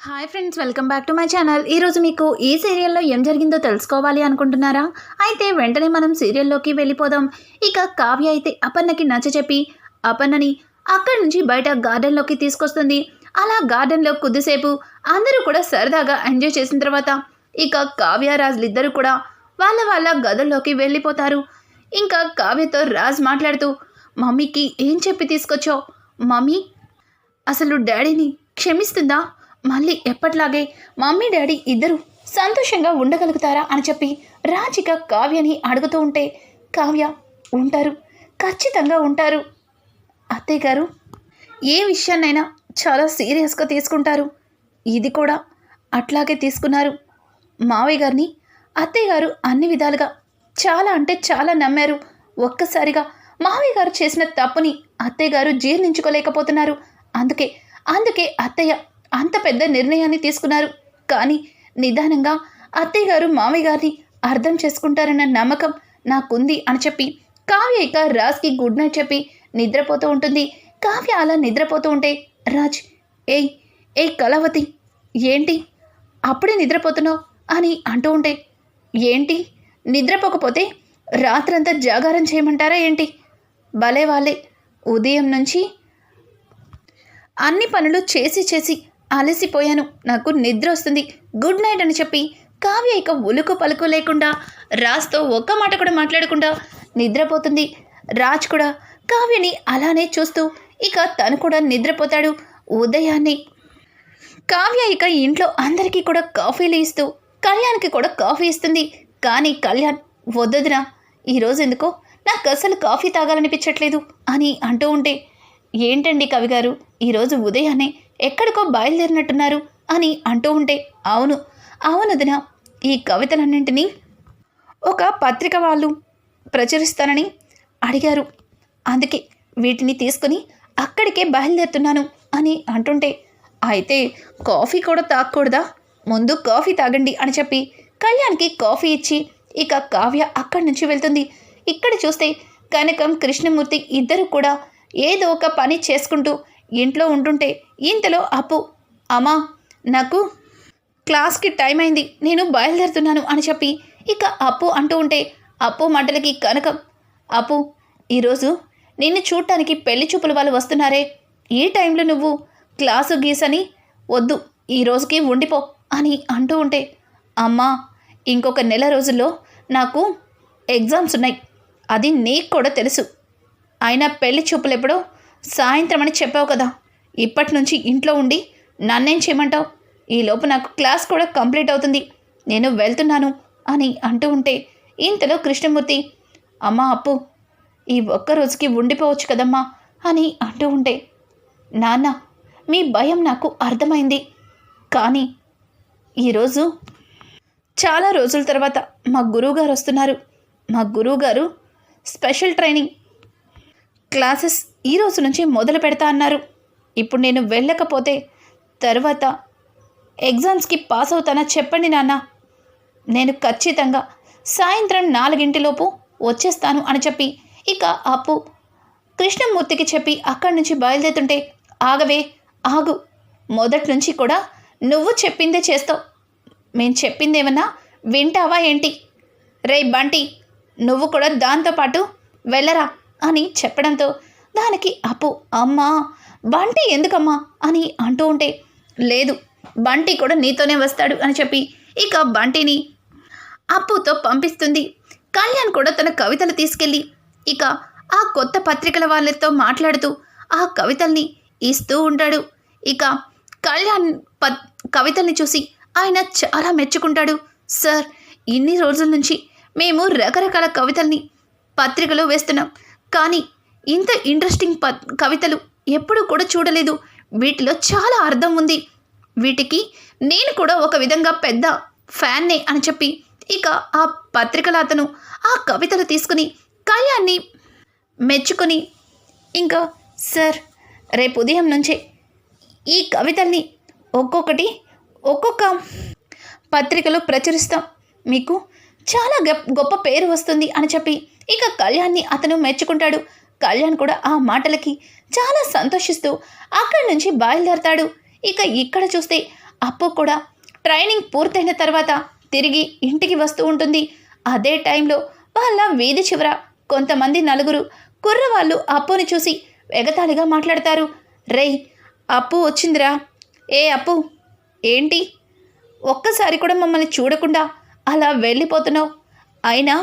Hi friends welcome back to my channel ఈరోజు మీకు ఈ సీరియల్లో ఏం జరిగిందో తెలుసుకోవాలి అనుకుంటున్నారా? అయితే వెంటనే మనం సీరియల్లోకి వెళ్ళిపోదాం. ఇక కావ్య అయితే అపర్ణకి నచ్చ చెప్పి అపర్ణని అక్కడి నుంచి బయట గార్డెన్లోకి తీసుకొస్తుంది. అలా గార్డెన్లో కొద్దిసేపు అందరూ కూడా సరదాగా ఎంజాయ్ చేసిన తర్వాత ఇక కావ్య రాజులు ఇద్దరు కూడా వాళ్ళ వాళ్ళ గదుల్లోకి వెళ్ళిపోతారు. ఇంకా కావ్యతో రాజ్ మాట్లాడుతూ మమ్మీకి ఏం చెప్పి తీసుకొచ్చావు? మమ్మీ అసలు డాడీని క్షమిస్తుందా? మళ్ళీ ఎప్పట్లాగే మమ్మీ డాడీ ఇద్దరు సంతోషంగా ఉండగలుగుతారా అని చెప్పి రాజిక కావ్యని అడుగుతూ ఉంటే కావ్య ఉంటారు ఖచ్చితంగా ఉంటారు. అత్తయ్య గారు ఏ విషయాన్నైనా చాలా సీరియస్గా తీసుకుంటారు. ఇది కూడా అట్లాగే తీసుకున్నారు. మావయ్య గారిని అత్తయ్య గారు అన్ని విధాలుగా చాలా అంటే చాలా నమ్మారు. ఒక్కసారిగా మావయ్య గారు చేసిన తప్పుని అత్తయ్య గారు జీర్ణించుకోలేకపోతున్నారు. అందుకే అందుకే అత్తయ్య అంత పెద్ద నిర్ణయాన్ని తీసుకున్నారు. కానీ నిదానంగా అత్తయ్య గారు మామయ్య గారిని అర్థం చేసుకుంటారన్న నమ్మకం నాకుంది అని చెప్పి కావ్య ఇక రాజ్కి గుడ్ నైట్ చెప్పి నిద్రపోతూ ఉంటుంది. కావ్య అలా నిద్రపోతూ ఉంటే రాజ్ ఏయ్ ఏయ్ కళావతి ఏంటి? అప్పుడే నిద్రపోతున్నావు? అని అంటూ ఉంటే ఏంటి? నిద్రపోకపోతే రాత్రంతా జాగారం చేయమంటారా ఏంటి? భలే వాళ్ళే ఉదయం నుంచి అన్ని పనులు చేసి చేసి అలసిపోయాను. నాకు నిద్ర వస్తుంది. గుడ్ నైట్ అని చెప్పి కావ్య ఇక ఉలుకు పలుకు లేకుండా రాజ్తో ఒక్క మాట కూడా మాట్లాడకుండా నిద్రపోతుంది. రాజ్ కూడా కావ్యని అలానే చూస్తూ ఇక తను కూడా నిద్రపోతాడు ఉదయాన్నే. కావ్య ఇక ఇంట్లో అందరికీ కూడా కాఫీలు ఇస్తూ కళ్యాణ్కి కూడా కాఫీ ఇస్తుంది. కానీ కళ్యాణ్ వద్దదునా ఈరోజు ఎందుకో? నాకు అసలు కాఫీ తాగాలనిపించట్లేదు అని అంటూ ఉంటే ఏంటండి కవి గారు ఈరోజు ఉదయాన్నే ఎక్కడికో బయలుదేరినట్టున్నారు అని అంటూ ఉంటే అవును అవునదిన ఈ కవితలన్నింటినీ ఒక పత్రిక వాళ్ళు ప్రచురిస్తానని అడిగారు. అందుకే వీటిని తీసుకుని అక్కడికే బయలుదేరుతున్నాను అని అంటుంటే అయితే కాఫీ కూడా తాగకూడదా? ముందు కాఫీ తాగండి అని చెప్పి కళ్యాణ్కి కాఫీ ఇచ్చి ఇక కావ్య అక్కడి నుంచి వెళ్తుంది. ఇక్కడ చూస్తే కనకం కృష్ణమూర్తి ఇద్దరు కూడా ఏదో ఒక పని చేసుకుంటూ ఇంట్లో ఉంటుంటే ఇంతలో అప్పు. అమ్మా నాకు క్లాస్కి టైం అయింది. నేను బయలుదేరుతున్నాను అని చెప్పి ఇక అప్పు అంటూ ఉంటే అప్పు మంటలకి కనకం. అప్పు ఈరోజు నిన్ను చూడటానికి పెళ్ళి చూపుల వాళ్ళు వస్తున్నారే. ఈ టైంలో నువ్వు క్లాసు గీసని వద్దు ఈ రోజుకి ఉండిపో అని అంటూ ఉంటే అమ్మా ఇంకొక నెల రోజుల్లో నాకు ఎగ్జామ్స్ ఉన్నాయి. అది నీకు కూడా తెలుసు. అయినా పెళ్ళి చూపులు ఎప్పుడో సాయంత్రం అని చెప్పావు కదా. ఇప్పటి నుంచి ఇంట్లో ఉండి నన్నేం చేయమంటావు? ఈలోపు నాకు క్లాస్ కూడా కంప్లీట్ అవుతుంది. నేను వెళ్తున్నాను అని అంటూ ఉంటే ఇంతలో కృష్ణమూర్తి అమ్మా అప్పు ఈ ఒక్క రోజుకి ఉండిపోవచ్చు కదమ్మా అని అంటూ ఉంటే నాన్న మీ భయం నాకు అర్థమైంది. కానీ ఈరోజు చాలా రోజుల తర్వాత మా గురువుగారు వస్తున్నారు. మా గురువుగారు స్పెషల్ ట్రైనింగ్ క్లాసెస్ ఈ రోజు నుంచి మొదలు పెడతా అన్నారు. ఇప్పుడు నేను వెళ్ళకపోతే తర్వాత ఎగ్జామ్స్కి పాస్ అవుతానా చెప్పండి నాన్న. నేను ఖచ్చితంగా సాయంత్రం నాలుగింటిలోపు వచ్చేస్తాను అని చెప్పి ఇక అప్పు కృష్ణమూర్తికి చెప్పి అక్కడి నుంచి బయలుదేరుతుంటే ఆగవే ఆగు. మొదటి నుంచి కూడా నువ్వు చెప్పిందే చేస్తావు. మేము చెప్పిందేమన్నా వింటావా ఏంటి? రే బంటి నువ్వు కూడా దాంతోపాటు వెళ్ళరా. అని చెప్పడంతో దానికి అప్పు అమ్మా బంటి ఎందుకమ్మా అని అంటూ ఉంటే లేదు బంటి కూడా నీతోనే వస్తాడు అని చెప్పి ఇక బంటిని అప్పుతో పంపిస్తుంది. కళ్యాణ్ కూడా తన కవితలు తీసుకెళ్ళి ఇక ఆ కొత్త పత్రికల వాళ్ళతో మాట్లాడుతూ ఆ కవితల్ని ఇస్తూ ఉంటాడు. ఇక కళ్యాణ్ ప కవితల్ని చూసి ఆయన చాలా మెచ్చుకుంటాడు. సార్ ఇన్ని రోజుల నుంచి మేము రకరకాల కవితల్ని పత్రికలో వేస్తున్నాం. కానీ ఇంత ఇంట్రెస్టింగ్ ప కవితలు ఎప్పుడూ కూడా చూడలేదు. వీటిలో చాలా అర్థం ఉంది. వీటికి నేను కూడా ఒక విధంగా పెద్ద ఫ్యాన్నే అని చెప్పి ఇక ఆ పత్రికల అతను ఆ కవితలు తీసుకుని కళ్యాణ్ని మెచ్చుకొని ఇంకా సార్ రేపు ఉదయం నుంచే ఈ కవితల్ని ఒక్కొక్కటి ఒక్కొక్క పత్రికలో ప్రచురిస్తాం. మీకు చాలా గొప్ప గొప్ప పేరు వస్తుంది అని చెప్పి ఇక కళ్యాణ్ని అతను మెచ్చుకుంటాడు. కళ్యాణ్ కూడా ఆ మాటలకి చాలా సంతోషిస్తూ అక్కడి నుంచి బయలుదేరతాడు. ఇక ఇక్కడ చూస్తే అప్పు కూడా ట్రైనింగ్ పూర్తయిన తర్వాత తిరిగి ఇంటికి వస్తూ ఉంటుంది. అదే టైంలో వాళ్ళ వీధి చివర కొంతమంది నలుగురు కుర్రవాళ్ళు అప్పుని చూసి ఎగతాళిగా మాట్లాడతారు. రేయ్ అప్పు వచ్చిందిరా. ఏ అప్పు? ఏంటి? ఒక్కసారి కూడా మమ్మల్ని చూడకుండా అలా వెళ్ళిపోతున్నావు. అయినా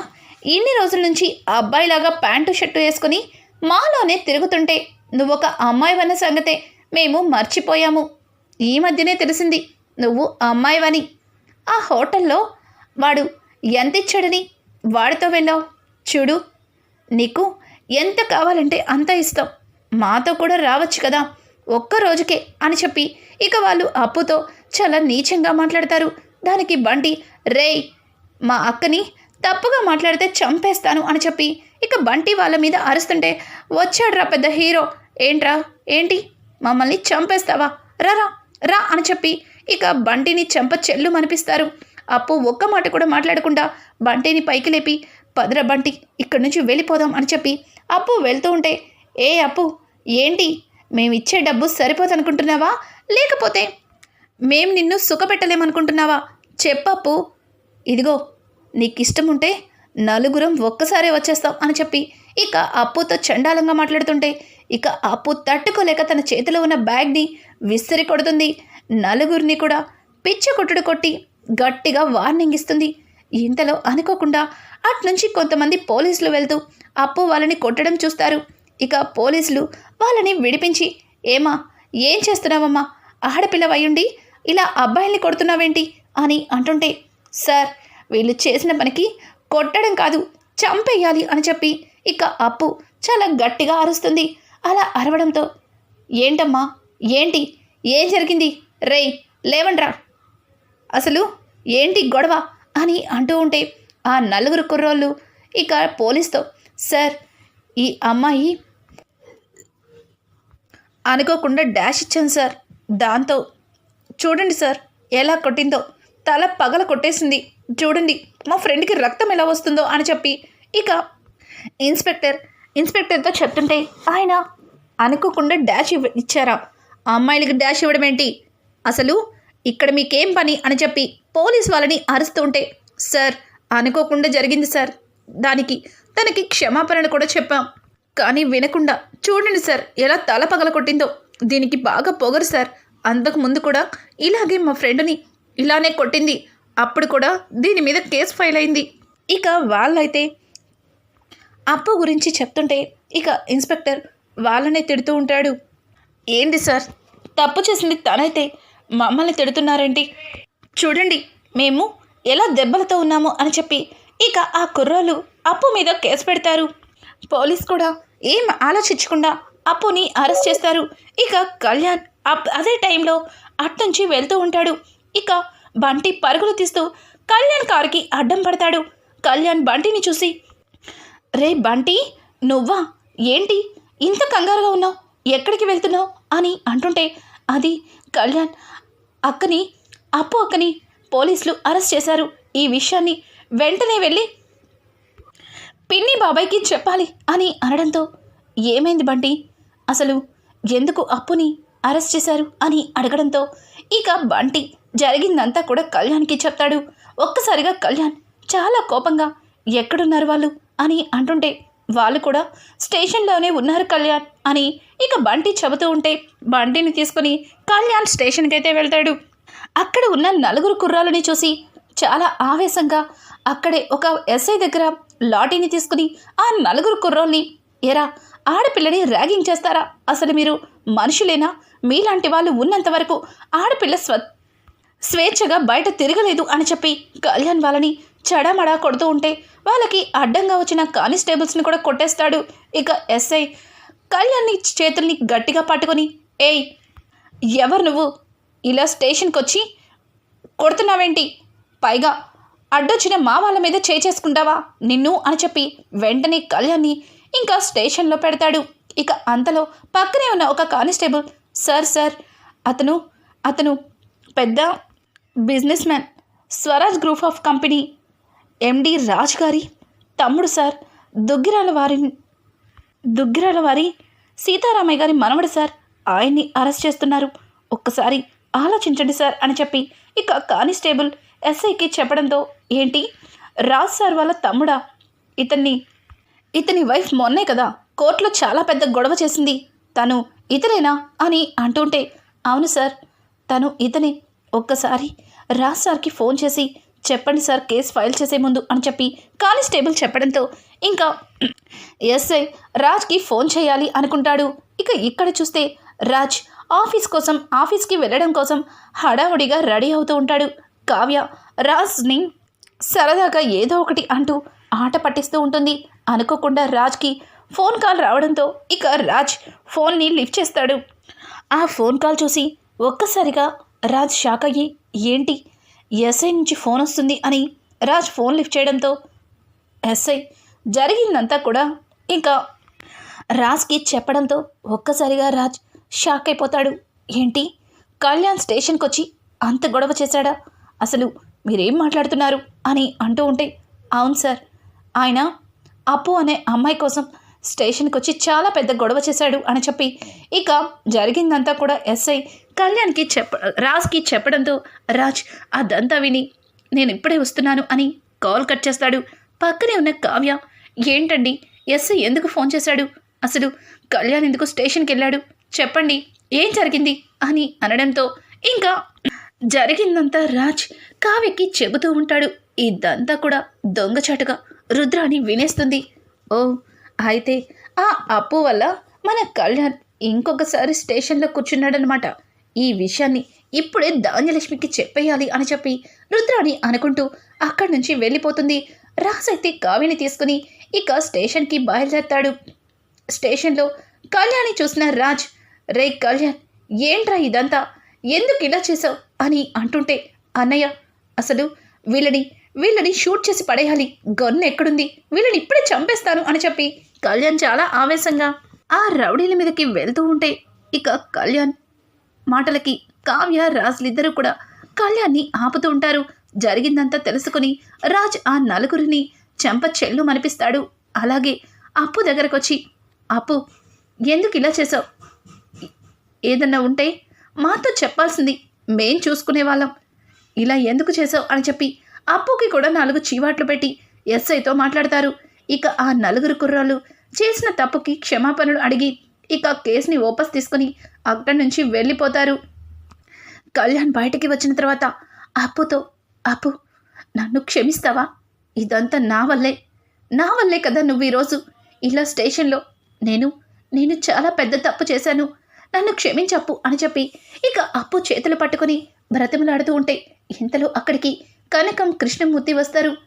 ఇన్ని రోజుల నుంచి అబ్బాయిలాగా ప్యాంటు షర్టు వేసుకుని మాలోనే తిరుగుతుంటే నువ్వు ఒక అమ్మాయివన్న సంగతే మేము మర్చిపోయాము. ఈ మధ్యనే తెలిసింది నువ్వు అమ్మాయివని ఆ హోటల్లో వాడు ఎంత ఇచ్చాడని వాడితో వెళ్ళావు? చూడు నీకు ఎంత కావాలంటే అంత ఇస్తాం. మాతో కూడా రావచ్చు కదా ఒక్క రోజుకే అని చెప్పి ఇక వాళ్ళు అప్పుతో చాలా నీచంగా మాట్లాడతారు. దానికి బండి రేయ్ మా అక్కని తప్పుగా మాట్లాడితే చంపేస్తాను అని చెప్పి ఇక బంటి వాళ్ళ మీద అరుస్తుంటే వచ్చాడురా పెద్ద హీరో. ఏంట్రా? ఏంటి? మమ్మల్ని చంపేస్తావా? రారా రా అని చెప్పి ఇక బంటిని చెంప చెల్లు మనిపిస్తారు అప్పు ఒక్క మాట కూడా మాట్లాడకుండా బంటిని పైకి లేపి పదర బంటి ఇక్కడి నుంచి వెళ్ళిపోదాం అని చెప్పి అప్పు వెళ్తూ ఉంటే ఏ అప్పు? ఏంటి? మేము ఇచ్చే డబ్బు సరిపోదనుకుంటున్నావా? లేకపోతే మేం నిన్ను సుఖపెట్టలేమనుకుంటున్నావా? చెప్పప్పు. ఇదిగో నీకు ఇష్టం ఉంటే నలుగురం ఒక్కసారే వచ్చేస్తాం అని చెప్పి ఇక అప్పుతో చండాలంగా మాట్లాడుతుంటే ఇక అప్పు తట్టుకోలేక తన చేతిలో ఉన్న బ్యాగ్ని విసిరి కొడుతుంది. నలుగురిని కూడా పిచ్చ కొట్టుడు కొట్టి గట్టిగా వార్నింగ్ ఇస్తుంది. ఇంతలో అనుకోకుండా అట్నుంచి కొంతమంది పోలీసులు వెళ్తూ అప్పు వాళ్ళని కొట్టడం చూస్తారు. ఇక పోలీసులు వాళ్ళని విడిపించి ఏమా ఏం చేస్తున్నావమ్మా? ఆడపిల్ల అయ్యుండి ఇలా అబ్బాయిల్ని కొడుతున్నావేంటి? అని అంటుంటే సార్ వీళ్ళు చేసిన పనికి కొట్టడం కాదు చంపేయాలి అని చెప్పి ఇక అప్పు చాలా గట్టిగా అరుస్తుంది. అలా అరవడంతో ఏంటమ్మా? ఏంటి? ఏం జరిగింది? రేయ్ లేవండ్రా. అసలు ఏంటి గొడవ? అని అంటూ ఉంటే ఆ నలుగురు కుర్రోళ్ళు ఇక పోలీస్తో సార్ ఈ అమ్మాయి అనుకోకుండా డాష్ ఇచ్చాను సార్. దాంతో చూడండి సార్ ఎలా కొట్టిందో. తల పగల కొట్టేసింది. చూడండి మా ఫ్రెండ్కి రక్తం ఎలా వస్తుందో అని చెప్పి. ఇక ఇన్స్పెక్టర్ ఇన్స్పెక్టర్తో చెప్తుంటే ఆయన అనుకోకుండా డాష్ ఇవ్వ ఇచ్చారా? ఆ అమ్మాయిలకి డాష్ ఇవ్వడం ఏంటి? అసలు ఇక్కడ మీకేం పని అని చెప్పి పోలీస్ వాళ్ళని అరుస్తూ ఉంటే సార్ అనుకోకుండా జరిగింది సార్. దానికి తనకి క్షమాపణలు కూడా చెప్పాం. కానీ వినకుండా చూడండి సార్ ఎలా తల పగల కొట్టిందో. దీనికి బాగా పొగరు సార్. అంతకు ముందు కూడా ఇలాగే మా ఫ్రెండ్ని ఇలానే కొట్టింది. అప్పుడు కూడా దీని మీద కేసు ఫైల్ అయింది. ఇక వాళ్ళైతే అప్పు గురించి చెప్తుంటే ఇక ఇన్స్పెక్టర్ వాళ్ళనే తిడుతూ ఉంటాడు. ఏంటి సార్? తప్పు చేసింది తనైతే మమ్మల్ని తిడుతున్నారేంటి? చూడండి మేము ఎలా దెబ్బలతో ఉన్నాము అని చెప్పి ఇక ఆ కుర్రాలు అప్పు మీద కేసు పెడతారు. పోలీస్ కూడా ఏం ఆలోచించకుండా అప్పుని అరెస్ట్ చేస్తారు. ఇక కళ్యాణ్ అప్ అదే టైంలో అట్నుంచి వెళ్తూ ఉంటాడు. ఇక బంటి పరుగులు తీస్తూ కళ్యాణ్ కారుకి అడ్డం పడతాడు. కళ్యాణ్ బంటిని చూసి రే బంటి నువ్వా? ఏంటి? ఇంత కంగారుగా ఉన్నావు? ఎక్కడికి వెళ్తున్నావు? అని అంటుంటే అది కళ్యాణ్ అక్కని అప్పు అక్కని పోలీసులు అరెస్ట్ చేశారు. ఈ విషయాన్ని వెంటనే వెళ్ళి పిన్ని బాబాయ్కి చెప్పాలి అని అనడంతో ఏమైంది బంటి? అసలు ఎందుకు అప్పుని అరెస్ట్ చేశారు? అని అడగడంతో ఇక బంటి జరిగిందంతా కూడా కళ్యాణ్కి చెప్తాడు. ఒక్కసారిగా కళ్యాణ్ చాలా కోపంగా ఎక్కడున్నారు వాళ్ళు? అని అంటుంటే వాళ్ళు కూడా స్టేషన్లోనే ఉన్నారు కళ్యాణ్ అని ఇక బంటి చెబుతూ ఉంటే బంటిని తీసుకుని కళ్యాణ్ స్టేషన్కి అయితే వెళ్తాడు. అక్కడ ఉన్న నలుగురు కుర్రాలని చూసి చాలా ఆవేశంగా అక్కడే ఒక ఎస్ఐ దగ్గర లాటీని తీసుకుని ఆ నలుగురు కుర్రోల్ని ఎరా ఆడపిల్లని ర్యాగింగ్ చేస్తారా? అసలు మీరు మనుషులేనా? మీలాంటి వాళ్ళు ఉన్నంత వరకు ఆడపిల్ల స్వ స్వేచ్ఛగా బయట తిరగలేదు అని చెప్పి కళ్యాణ్ వాళ్ళని చడామడా కొడుతూ ఉంటే వాళ్ళకి అడ్డంగా వచ్చిన కానిస్టేబుల్స్ని కూడా కొట్టేస్తాడు. ఇక ఎస్ఐ కళ్యాణ్ని చేతుల్ని గట్టిగా పట్టుకొని ఏయ్ ఎవరు నువ్వు? ఇలా స్టేషన్కి వచ్చి కొడుతున్నావేంటి? పైగా అడ్డొచ్చిన మా వాళ్ళ మీద చేసుకుంటావా నిన్ను? అని చెప్పి వెంటనే కళ్యాణ్ని ఇంకా స్టేషన్లో పెడతాడు. ఇక అంతలో పక్కనే ఉన్న ఒక కానిస్టేబుల్ సార్ సార్ అతను అతను పెద్ద businessman. Swaraj group of company. MD Raj గారి తమ్ముడు సార్. దుగ్గిరాల వారి దుగ్గిరాల వారి సీతారామయ్య గారి మనవడు సార్. ఆయన్ని అరెస్ట్ చేస్తున్నారు. ఒక్కసారి ఆలోచించండి సార్ అని చెప్పి ఇక కానిస్టేబుల్ ఎస్ఐకి చెప్పడంతో ఏంటి? రాజ్ సార్ వాళ్ళ తమ్ముడా? ఇతన్ని ఇతని వైఫ్ మొన్నే కదా కోర్టులో చాలా పెద్ద గొడవ చేసింది. తను ఇతనేనా అని అంటుంటే అవును సార్. తను ఇతనే. ఒక్కసారి రాజ్ సార్కి ఫోన్ చేసి చెప్పండి సార్ కేసు ఫైల్ చేసే ముందు అని చెప్పి కానిస్టేబుల్ చెప్పడంతో ఇంకా ఎస్ఐ రాజ్కి ఫోన్ చేయాలి అనుకుంటాడు. ఇక ఇక్కడ చూస్తే రాజ్ ఆఫీస్ కోసం ఆఫీస్కి వెళ్ళడం కోసం హడావుడిగా రెడీ అవుతూ ఉంటాడు. కావ్య రాజ్ని సరదాగా ఏదో ఒకటి అంటూ ఆట పట్టిస్తూ ఉంటుంది. అనుకోకుండా రాజ్కి ఫోన్ కాల్ రావడంతో ఇక రాజ్ ఫోన్ని లిఫ్ట్ చేస్తాడు. ఆ ఫోన్ కాల్ చూసి ఒక్కసారిగా రాజ్ షాక్ అయ్యి ఏంటి? ఎస్ఐ నుంచి ఫోన్ వస్తుంది అని రాజ్ ఫోన్ లిఫ్ట్ చేయడంతో ఎస్ఐ జరిగిందంతా కూడా ఇంకా రాజ్కి చెప్పడంతో ఒక్కసారిగా రాజ్ షాక్ అయిపోతాడు. ఏంటి? కళ్యాణ్ స్టేషన్కి వచ్చి అంత గొడవ చేశాడా? అసలు మీరేం మాట్లాడుతున్నారు? అని అంటూ ఉంటే అవును సార్. ఆయన అప్పు అనే అమ్మాయి కోసం స్టేషన్కి వచ్చి చాలా పెద్ద గొడవ చేశాడు అని చెప్పి ఇక జరిగిందంతా కూడా ఎస్ఐ కళ్యాణ్కి చెప్ప రాజ్కి చెప్పడంతో రాజ్ అదంతా విని నేను ఇప్పుడే వస్తున్నాను అని కాల్ కట్ చేస్తాడు. పక్కనే ఉన్న కావ్య ఏంటండి ఎస్ఐ ఎందుకు ఫోన్ చేశాడు? అసలు కళ్యాణ్ ఎందుకు స్టేషన్కి వెళ్ళాడు? చెప్పండి ఏం జరిగింది? అని అనడంతో ఇంకా జరిగిందంతా రాజ్ కావ్యకి చెబుతూ ఉంటాడు. ఇదంతా కూడా దొంగచాటుగా రుద్రాని వినేస్తుంది. ఓ అయితే ఆ అప్పు వల్ల మన కళ్యాణ్ ఇంకొకసారి స్టేషన్లో కూర్చున్నాడనమాట ఈ విషయాన్ని ఇప్పుడే ధాన్యలక్ష్మికి చెప్పేయాలి అని చెప్పి రుద్రాణి అనుకుంటూ అక్కడి నుంచి వెళ్ళిపోతుంది. రాజైతే కావ్యని తీసుకుని ఇక స్టేషన్కి బయలుదేరతాడు. స్టేషన్లో కళ్యాణి చూసిన రాజ్ రే కళ్యాణ్ ఏంట్రా ఇదంతా? ఎందుకు ఇలా చేసావు అని అంటుంటే అన్నయ్య అసలు వీళ్ళని వీళ్ళని షూట్ చేసి పడేయాలి. గన్ ఎక్కడుంది? వీళ్ళని ఇప్పుడే చంపేస్తాను అని చెప్పి కళ్యాణ్ చాలా ఆవేశంగా ఆ రౌడీల మీదకి వెళ్తూ ఉంటే ఇక కళ్యాణ్ మాటలకి కావ్య రాజులిద్దరూ కూడా కళ్యాణ్ని ఆపుతూ ఉంటారు. జరిగిందంతా తెలుసుకుని రాజ్ ఆ నలుగురిని చెంప చెల్లు మనిపిస్తాడు. అలాగే అప్పు దగ్గరకొచ్చి అప్పు ఎందుకు ఇలా చేసావు ఏదన్నా ఉంటే మాతో చెప్పాల్సింది మేం చూసుకునే వాళ్ళం. ఇలా ఎందుకు చేసావు అని చెప్పి అప్పుకి కూడా నాలుగు చీవాట్లు పెట్టి ఎస్ఐతో మాట్లాడతారు. ఇక ఆ నలుగురు కుర్రాళ్ళు చేసిన తప్పుకి క్షమాపణలు అడిగి ఇక కేసుని ఓపస్ తీసుకుని అక్కడి నుంచి వెళ్ళిపోతారు. కళ్యాణ్ బయటికి వచ్చిన తర్వాత అప్పుతో అప్పు నన్ను క్షమిస్తావా? ఇదంతా నా వల్లే. నా వల్లే కదా నువ్వు ఈరోజు ఇలా స్టేషన్లో. నేను నేను చాలా పెద్ద తప్పు చేశాను. నన్ను క్షమించప్పు అని చెప్పి ఇక అప్పు చేతులు పట్టుకొని బ్రతిమలాడుతూ ఉంటే ఇంతలో అక్కడికి కనకం కృష్ణమూర్తి వస్తారు.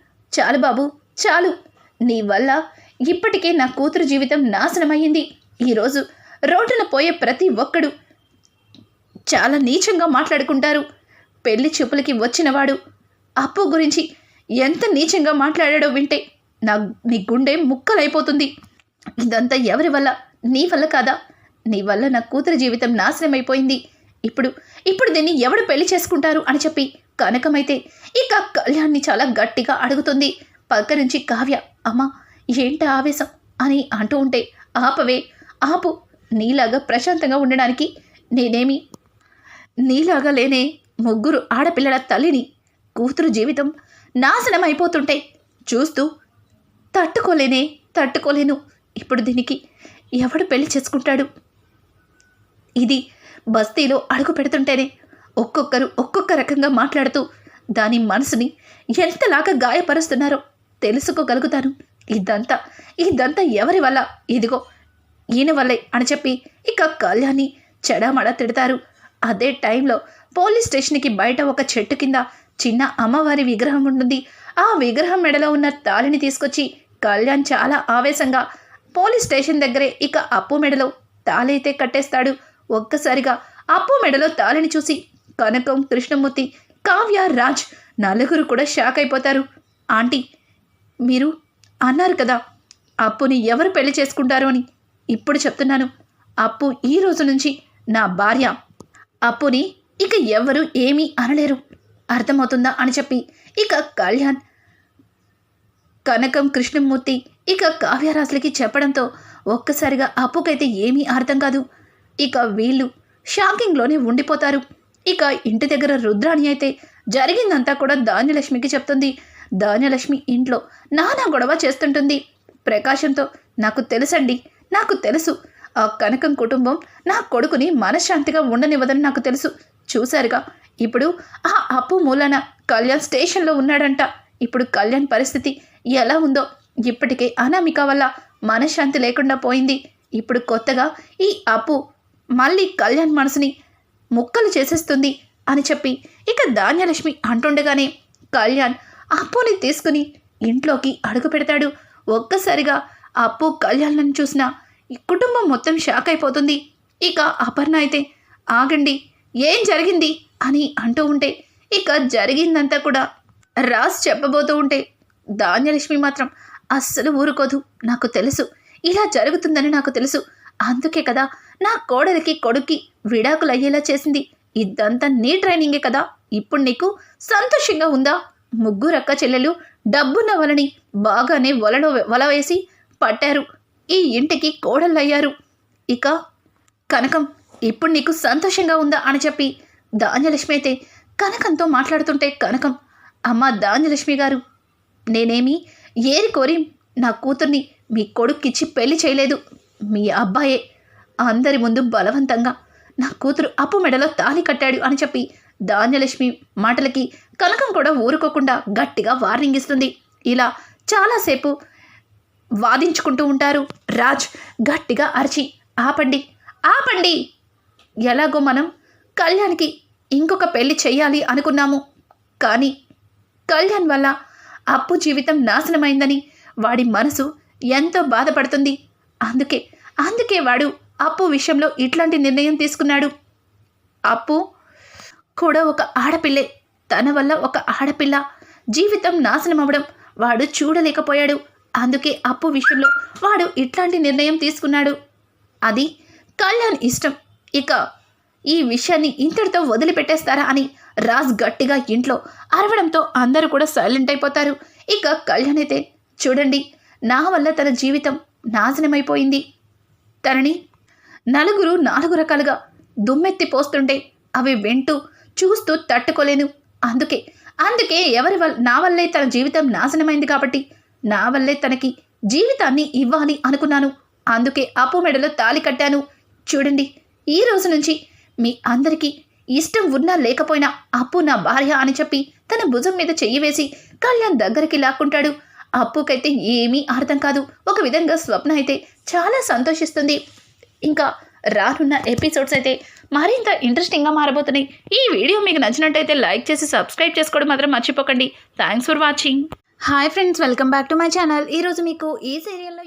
చాలు బాబు చాలు. నీ వల్ల ఇప్పటికే నా కూతురు జీవితం నాశనమయ్యింది. ఈరోజు రోడ్డున పోయే ప్రతి ఒక్కడు చాలా నీచంగా మాట్లాడుకుంటారు. పెళ్ళి చూపులకి వచ్చినవాడు అప్పు గురించి ఎంత నీచంగా మాట్లాడాడో వింటే నా నీ గుండె ముక్కలైపోతుంది. ఇదంతా ఎవరి వల్ల? నీ వల్ల కాదా? నీ వల్ల నా కూతురి జీవితం నాశనం అయిపోయింది ఇప్పుడు ఇప్పుడు దీన్ని ఎవడు పెళ్ళి చేసుకుంటారు అని చెప్పి కనకమైతే ఇక కళ్యాణ్ని చాలా గట్టిగా అడుగుతుంది. పక్క నుంచి కావ్య అమ్మ ఏంట ఆవేశం? అని అంటూ ఉంటే ఆపవే. ఆపు. నీలాగా ప్రశాంతంగా ఉండడానికి నేనేమి? నీలాగా లేనే ముగ్గురు ఆడపిల్లల తల్లిని కూతురు జీవితం నాశనం అయిపోతుంటే చూస్తూ తట్టుకోలేనే తట్టుకోలేను. ఇప్పుడు దీనికి ఎవడు పెళ్ళి చేసుకుంటాడు? ఇది బస్తీలో అడుగు పెడుతుంటేనే ఒక్కొక్కరు ఒక్కొక్క రకంగా మాట్లాడుతూ దాని మనసుని ఎంతలాగా గాయపరుస్తున్నారో తెలుసుకోగలుగుతాను. ఇదంతా ఇదంతా ఎవరి వల్ల? ఇదిగో ఈయన వల్లే అని చెప్పి ఇక కళ్యాణి చెడమడ తిడతారు. అదే టైంలో పోలీస్ స్టేషన్కి బయట ఒక చెట్టు కింద చిన్న అమ్మవారి విగ్రహం ఉంటుంది. ఆ విగ్రహం మెడలో ఉన్న తాళిని తీసుకొచ్చి కళ్యాణ్ చాలా ఆవేశంగా పోలీస్ స్టేషన్ దగ్గరే ఇక అప్పు మెడలో తాళైతే కట్టేస్తాడు. ఒక్కసారిగా అప్పు మెడలో తాళిని చూసి కనకం కృష్ణమూర్తి కావ్య రాజ్ నలుగురు కూడా షాక్ అయిపోతారు. ఆంటీ మీరు అన్నారు కదా అప్పుని ఎవరు పెళ్ళి చేసుకుంటారు అని ఇప్పుడు చెప్తున్నాను. అప్పు ఈ రోజు నుంచి నా భార్య. అప్పుని ఇక ఎవరు ఏమీ అనలేరు. అర్థమవుతుందా అని చెప్పి ఇక కళ్యాణ్ కనకం కృష్ణమూర్తి ఇక కావ్యరాజులకి చెప్పడంతో ఒక్కసారిగా అప్పుకైతే ఏమీ అర్థం కాదు. ఇక వీళ్ళు షాకింగ్లోనే ఉండిపోతారు. ఇక ఇంటి దగ్గర రుద్రాణి అయితే జరిగిందంతా కూడా ధాన్యలక్ష్మికి చెప్తుంది. ధాన్యలక్ష్మి ఇంట్లో నానా గొడవ చేస్తుంటుంది. ప్రకాశంతో నాకు తెలుసండి నాకు తెలుసు. ఆ కనకం కుటుంబం నా కొడుకుని మనశ్శాంతిగా ఉండనివ్వదని నాకు తెలుసు. చూశారుగా. ఇప్పుడు ఆ అప్పు మూలన కళ్యాణ్ స్టేషన్లో ఉన్నాడంట. ఇప్పుడు కళ్యాణ్ పరిస్థితి ఎలా ఉందో ఇప్పటికే అనామిక వల్ల మనశ్శాంతి లేకుండా పోయింది. ఇప్పుడు కొత్తగా ఈ అప్పు మళ్ళీ కళ్యాణ్ మనసుని ముక్కలు చేసేస్తుంది అని చెప్పి ఇక ధాన్యలక్ష్మి అంటుండగానే కళ్యాణ్ అప్పుని తీసుకుని ఇంట్లోకి అడుగు పెడతాడు. ఒక్కసారిగా అప్పు కళ్యాణ్లను చూసిన ఈ కుటుంబం మొత్తం షాక్ అయిపోతుంది. ఇక అపర్ణ అయితే ఆగండి ఏం జరిగింది? అని అంటూ ఉంటే ఇక జరిగిందంతా కూడా రాజ్ చెప్పబోతూ ఉంటే ధాన్యలక్ష్మి మాత్రం అస్సలు ఊరుకోదు నాకు తెలుసు. ఇలా జరుగుతుందని నాకు తెలుసు. అందుకే కదా నా కోడలికి కొడుక్కి విడాకులు అయ్యేలా చేసింది. ఇదంతా నీ ట్రైనింగే కదా. ఇప్పుడు నీకు సంతోషంగా ఉందా? ముగ్గురక్క చెల్లెలు డబ్బున్న వలని బాగానే వలలో వల వేసి పట్టారు. ఈ ఇంటికి కోడళ్ళయ్యారు. ఇక కనకం ఇప్పుడు నీకు సంతోషంగా ఉందా అని చెప్పి ధాన్యలక్ష్మి అయితే కనకంతో మాట్లాడుతుంటే కనకం అమ్మ ధాన్యలక్ష్మి గారు నేనేమి ఏరి కోరి నా కూతుర్ని మీ కొడుక్కిచ్చి పెళ్ళి చేయలేదు. మీ అబ్బాయే అందరి ముందు బలవంతంగా నా కూతురు అప్పు మెడలో తాళి కట్టాడు అని చెప్పి ధాన్యలక్ష్మి మాటలకి కనకం కూడా ఊరుకోకుండా గట్టిగా వార్నింగ్ ఇస్తుంది. ఇలా చాలాసేపు వాదించుకుంటూ ఉంటారు. రాజ్ గట్టిగా అరిచి ఆపండి ఆపండి. ఎలాగో మనం కళ్యాణ్కి ఇంకొక పెళ్ళి చేయాలి అనుకున్నాము. కానీ కళ్యాణ్ వల్ల అప్పు జీవితం నాశనమైందని వాడి మనసు ఎంతో బాధపడుతుంది. అందుకే అందుకే వాడు అప్పు విషయంలో ఇట్లాంటి నిర్ణయం తీసుకున్నాడు. అప్పు కూడా ఒక ఆడపిల్లే. తన వల్ల ఒక ఆడపిల్ల జీవితం నాశనం అవ్వడం వాడు చూడలేకపోయాడు. అందుకే అప్పు విషయంలో వాడు ఇట్లాంటి నిర్ణయం తీసుకున్నాడు. అది కళ్యాణ్ ఇష్టం. ఇక ఈ విషయాన్ని ఇంతటితో వదిలిపెట్టేస్తారా అని రాజ్ గట్టిగా ఇంట్లో అరవడంతో అందరూ కూడా సైలెంట్ అయిపోతారు. ఇక కళ్యాణ్ అయితే చూడండి నా వల్ల తన జీవితం నాశనమైపోయింది. తనని నలుగురు నాలుగు రకాలుగా దుమ్మెత్తి పోస్తుంటే అవి వింటూ చూస్తూ తట్టుకోలేను. అందుకే అందుకే ఎవరి వల్ల నా వల్లే తన జీవితం నాశనమైంది కాబట్టి నా వల్లే తనకి జీవితాన్ని ఇవ్వాలి అనుకున్నాను. అందుకే అప్పు మెడలో తాలి కట్టాను. చూడండి ఈ రోజు నుంచి మీ అందరికీ ఇష్టం ఉన్నా లేకపోయినా అప్పు నా భార్య అని చెప్పి తన భుజం మీద చెయ్యి వేసి కళ్యాణ్ దగ్గరికి లాక్కుంటాడు. అప్పుకైతే ఏమీ అర్థం కాదు. ఒక విధంగా స్వప్న అయితే చాలా సంతోషిస్తుంది. ఇంకా రానున్న ఎపిసోడ్స్ అయితే మరింత ఇంట్రెస్టింగ్గా మారబోతున్నాయి. ఈ వీడియో మీకు నచ్చినట్టయితే లైక్ చేసి సబ్స్క్రైబ్ చేసుకోవడం మాత్రం మర్చిపోకండి. Thanks for watching. Hi friends welcome back to my channel. ఈరోజు మీకు ఈ సీరియల్లో